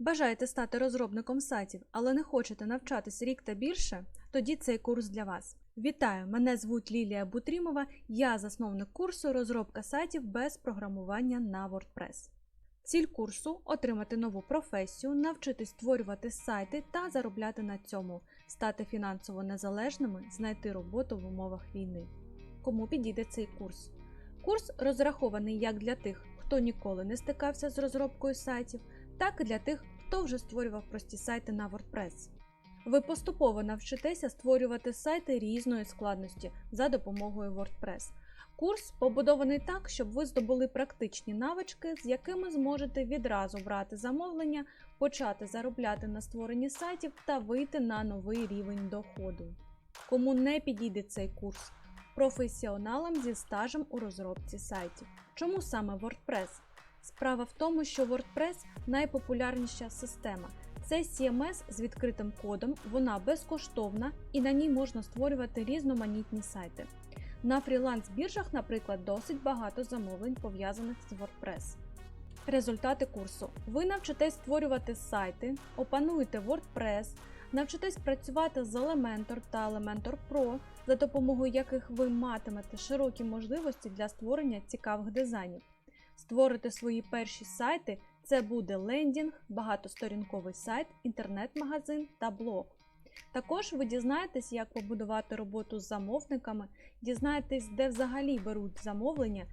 Бажаєте стати розробником сайтів, але не хочете навчатись рік та більше? Тоді цей курс для вас. Вітаю! Мене звуть Лілія Бутрімова, я засновник курсу розробка сайтів без програмування на WordPress. Ціль курсу отримати нову професію, навчитись створювати сайти та заробляти на цьому, стати фінансово незалежними, знайти роботу в умовах війни. Кому підійде цей курс? Курс розрахований як для тих, хто ніколи не стикався з розробкою сайтів, так і для тих, хто вже створював прості сайти на WordPress. Ви поступово навчитеся створювати сайти різної складності за допомогою WordPress. Курс побудований так, щоб ви здобули практичні навички, з якими зможете відразу брати замовлення, почати заробляти на створенні сайтів та вийти на новий рівень доходу. Кому не підійде цей курс? Професіоналам зі стажем у розробці сайтів. Чому саме WordPress? Справа в тому, що WordPress найпопулярніша система. Це CMS з відкритим кодом, вона безкоштовна і на ній можна створювати різноманітні сайти. На фріланс-біржах, наприклад, досить багато замовлень пов'язаних з WordPress. Результати курсу: ви навчитесь створювати сайти, опануєте WordPress, навчитесь працювати з Elementor та Elementor Pro, за допомогою яких ви матимете широкі можливості для створення цікавих дизайнів. Створите свої перші сайти це буде лендінг, багатосторінковий сайт, інтернет-магазин та блог. Також ви дізнаєтесь, як побудувати роботу з замовниками, дізнаєтесь, де взагалі беруть замовлення.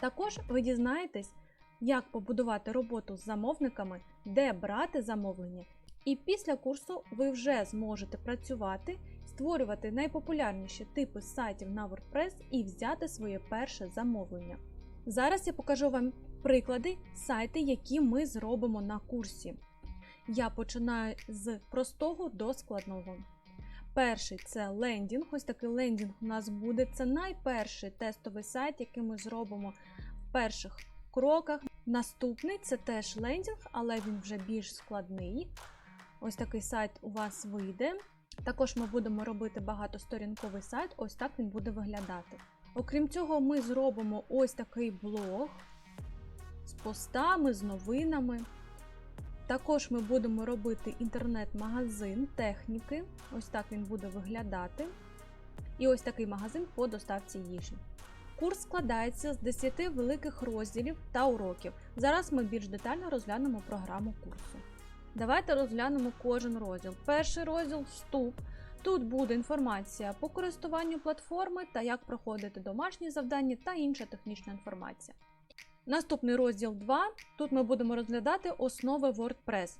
Також ви дізнаєтесь, як побудувати роботу з замовниками, де брати замовлення. І після курсу ви вже зможете працювати, створювати найпопулярніші типи сайтів на WordPress і взяти своє перше замовлення. Зараз я покажу вам приклади сайти, які ми зробимо на курсі. Я починаю з простого до складного. Перший це лендінг. Ось такий лендінг у нас буде. Це найперший тестовий сайт, який ми зробимо в перших кроках. Наступний це теж лендінг, але він вже більш складний. Ось такий сайт у вас вийде. Також ми будемо робити багатосторінковий сайт, ось так він буде виглядати. Окрім цього, ми зробимо ось такий блог з постами, з новинами. Також ми будемо робити інтернет-магазин техніки. Ось так він буде виглядати. І ось такий магазин по доставці їжі. Курс складається з 10 великих розділів та уроків. Зараз ми більш детально розглянемо програму курсу. Давайте розглянемо кожен розділ. Перший розділ вступ. Тут буде інформація по користуванню платформи та як проходити домашні завдання та інша технічна інформація. Наступний розділ 2. Тут ми будемо розглядати основи WordPress.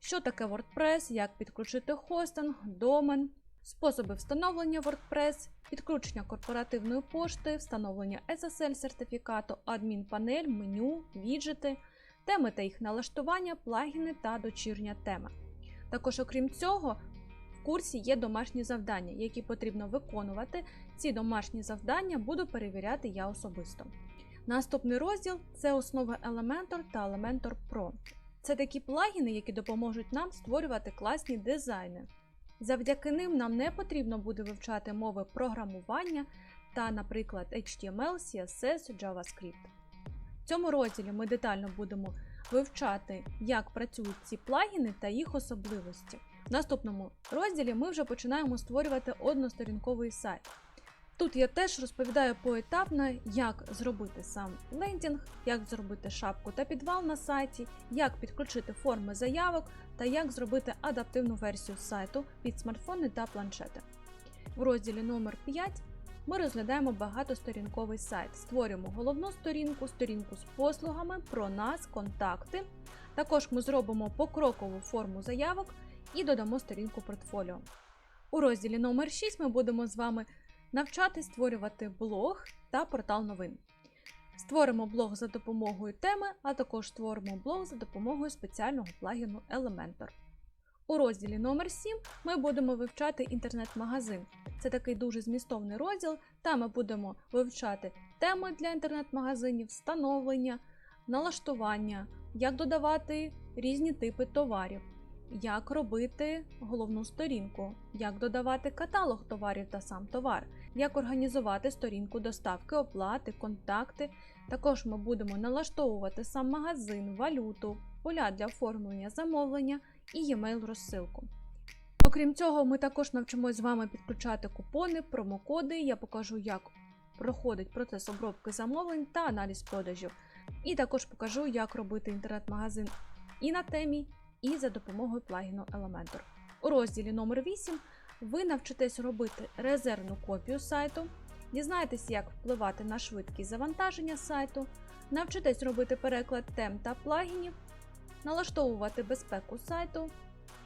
Що таке WordPress, як підключити хостинг, домен, способи встановлення WordPress, підключення корпоративної пошти, встановлення SSL-сертифікату, адмінпанель, меню, віджити, теми та їх налаштування, плагіни та дочірня тема. Також, окрім цього, курсі є домашні завдання, які потрібно виконувати. Ці домашні завдання буду перевіряти я особисто. Наступний розділ це основи Elementor та Elementor Pro. Це такі плагіни, які допоможуть нам створювати класні дизайни. Завдяки ним нам не потрібно буде вивчати мови програмування та, наприклад, HTML, CSS, JavaScript. В цьому розділі ми детально будемо вивчати, як працюють ці плагіни та їх особливості. В наступному розділі ми вже починаємо створювати односторінковий сайт. Тут я теж розповідаю поетапно, як зробити сам лендінг, як зробити шапку та підвал на сайті, як підключити форми заявок та як зробити адаптивну версію сайту під смартфони та планшети. В розділі номер 5 ми розглядаємо багатосторінковий сайт, створюємо головну сторінку, сторінку з послугами, про нас, контакти. Також ми зробимо покрокову форму заявок і додамо сторінку портфоліо. У розділі номер 6 ми будемо з вами навчати створювати блог та портал новин. Створимо блог за допомогою теми, а також створимо блог за допомогою спеціального плагіну Elementor. У розділі номер 7 ми будемо вивчати інтернет-магазин. Це такий дуже змістовний розділ, там ми будемо вивчати теми для інтернет-магазинів, встановлення, налаштування, як додавати різні типи товарів, як робити головну сторінку, як додавати каталог товарів та сам товар, як організувати сторінку доставки, оплати, контакти. Також ми будемо налаштовувати сам магазин, валюту, поля для оформлення замовлення і e-mail розсилку. Окрім цього, ми також навчимось з вами підключати купони, промокоди. Я покажу, як проходить процес обробки замовлень та аналіз продажів. І також покажу, як робити інтернет-магазин і на темі, і за допомогою плагіну Elementor. У розділі номер 8 ви навчитесь робити резервну копію сайту, дізнаєтесь, як впливати на швидкість завантаження сайту, навчитесь робити переклад тем та плагінів, налаштовувати безпеку сайту,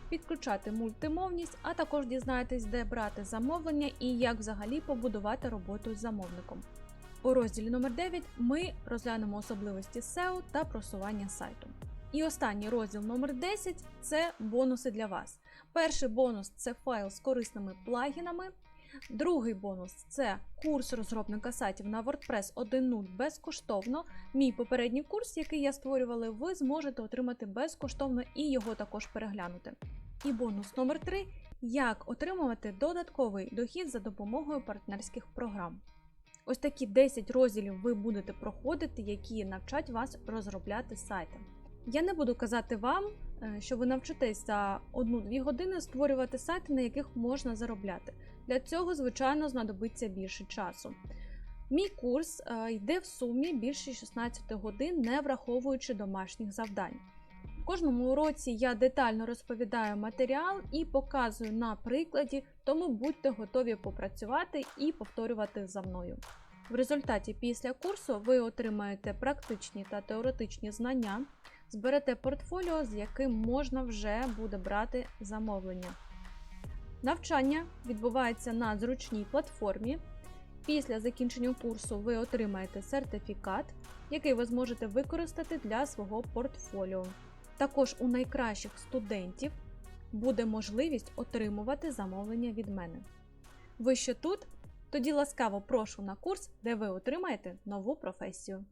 підключати мультимовність, а також дізнаєтесь, де брати замовлення і як взагалі побудувати роботу з замовником. У розділі номер 9 ми розглянемо особливості SEO та просування сайту. І останній розділ номер 10 це бонуси для вас. Перший бонус це файл з корисними плагінами. Другий бонус це курс розробника сайтів на WordPress 1.0 безкоштовно. Мій попередній курс, який я створювала, ви зможете отримати безкоштовно і його також переглянути. І бонус номер 3 як отримувати додатковий дохід за допомогою партнерських програм. Ось такі 10 розділів ви будете проходити, які навчать вас розробляти сайти. Я не буду казати вам, е, що ви навчитесь за 1-2 години створювати сайти, на яких можна заробляти. Для цього, звичайно, знадобиться більше часу. Мій курс е, йде в сумі більше 16 годин, не враховуючи домашніх завдань. В кожному уроці я детально розповідаю матеріал і показую на прикладі, тому будьте готові попрацювати і повторювати за мною. В результаті після курсу ви отримаєте практичні та теоретичні знання, зберете портфоліо, з яким можна вже буде брати замовлення. Навчання відбувається на зручній платформі. Після закінчення курсу ви отримаєте сертифікат, який ви зможете використати для свого портфоліо. Також у найкращих студентів буде можливість отримувати замовлення від мене. Ви ще тут? Тоді ласкаво прошу на курс, де ви отримаєте нову професію.